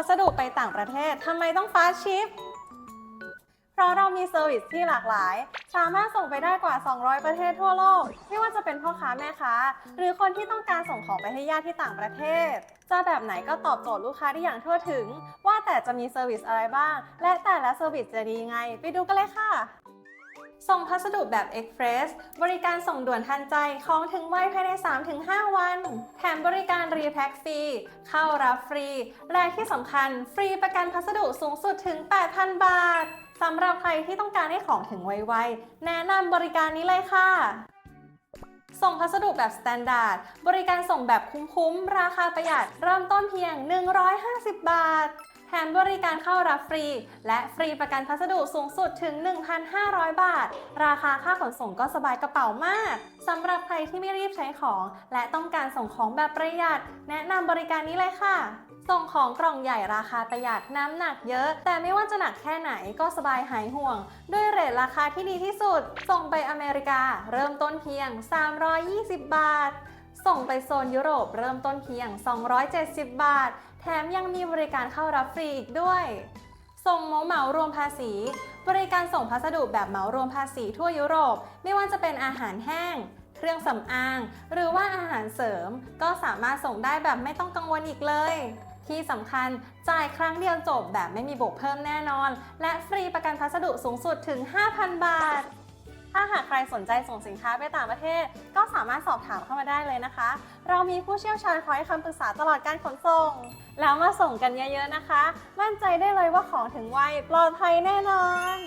พัสดุไปต่างประเทศทำไมต้องฟาสชิป เพราะเรามีเซอร์วิสที่หลากหลาย สามารถส่งไปได้กว่า 200 ประเทศทั่วโลก ไม่ว่าจะเป็นพ่อค้าแม่ค้า หรือคนที่ต้องการส่งของไปให้ญาติที่ต่างประเทศ จะแบบไหนก็ตอบโจทย์ลูกค้าได้อย่างทั่วถึง ว่าแต่จะมีเซอร์วิสอะไรบ้าง และแต่ละเซอร์วิสจะดียังไง ไปดูกันเลยค่ะ ส่งพัสดุแบบ Express บริการส่งด่วนทันใจของถึงไวภายใน 3-5 วัน แถมบริการรีแพ็คฟรี เข้ารับฟรี และที่สำคัญฟรีประกันพัสดุสูงสุดถึง 8,000 บาท สำหรับใครที่ต้องการให้ของถึงไวๆ แนะนำบริการนี้เลยค่ะส่งพัสดุแบบสแตนดาร์ดบริการส่งแบบคุ้มๆ ราคาประหยัดเริ่มต้นเพียง 150 บาท แถมบริการเข้ารับฟรี และฟรีประกันพัสดุสูงสุดถึง 1,500 บาท ราคาค่าขนส่งก็สบายกระเป๋ามากสำหรับใครที่ไม่รีบใช้ของ และต้องการส่งของแบบประหยัด แนะนำบริการนี้เลยค่ะ ส่งของกล่องใหญ่ราคาประหยัดน้ำหนักเยอะ แต่ไม่ว่าจะหนักแค่ไหนก็สบายหายห่วง ด้วยเรทราคาที่ดีที่สุด ส่งไปอเมริกา เริ่มต้นเพียง 320 บาท ส่งไปโซนยุโรปเริ่มต้นเพียง 270 บาท แถมยังมีบริการเข้ารับฟรีอีกด้วย ส่งเหมาเหมารวมภาษี บริการส่งพัสดุแบบเหมารวมภาษีทั่วยุโรป ไม่ว่าจะเป็นอาหารแห้ง เครื่องสำอาง หรือว่าอาหารเสริม ก็สามารถส่งได้แบบไม่ต้องกังวลอีกเลย ที่สำคัญจ่ายครั้งเดียวจบแบบไม่มีบวกเพิ่มแน่นอน และฟรีประกันพัสดุสูงสุดถึง 5,000 บาท ถ้าหากใครสนใจส่งสินค้าไปต่างประเทศ ก็สามารถสอบถามเข้ามาได้เลยนะคะ เรามีผู้เชี่ยวชาญคอยให้คำปรึกษาตลอดการขนส่ง แล้วมาส่งกันเยอะๆนะคะ มั่นใจได้เลยว่าของถึงไวปลอดภัยแน่นอน